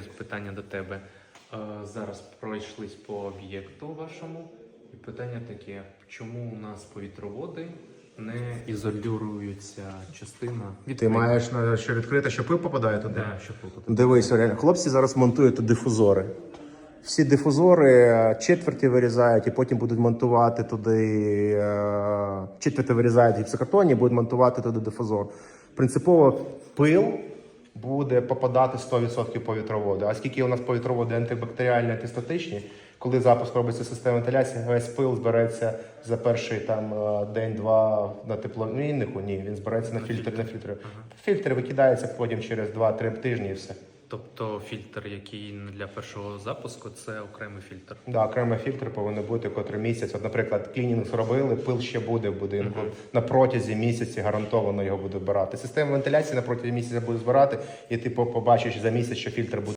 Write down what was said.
Питання до тебе. Е, Зараз пройшлись по об'єкту вашому, і питання таке: чому у нас повітроводи не ізолюються частина від Ти маєш на що відкрити, що пил попадає туди? Да, що тут? Дивись, реально, хлопці зараз монтують дифузори. Всі дифузори е, четверті вирізають і потім будуть монтувати туди. е, Четверті вирізають гіпсокартоні, будуть монтувати туди дифузор. Принципово пил буде попадати 100% повітроводи. А скільки у нас повітроводи антибактеріальні, антистатичні, коли запуск робиться система вентиляції, весь пил збереться за перший там е, день-два на тепломіннику. Ні, він збереться на фільтр на фільтри. Фільтр викидається потім через 2-3 тижні і все. Тобто фільтр, який для першого запуску, це окремий фільтр. Да, окремий фільтр повинен бути котрий місяць. От, наприклад, клінінг зробили, пил ще буде в будинку. На протязі місяці гарантовано його буде збирати. Система вентиляції на протязі місяця буде збирати, і ти побачиш за місяць, що фільтр буде.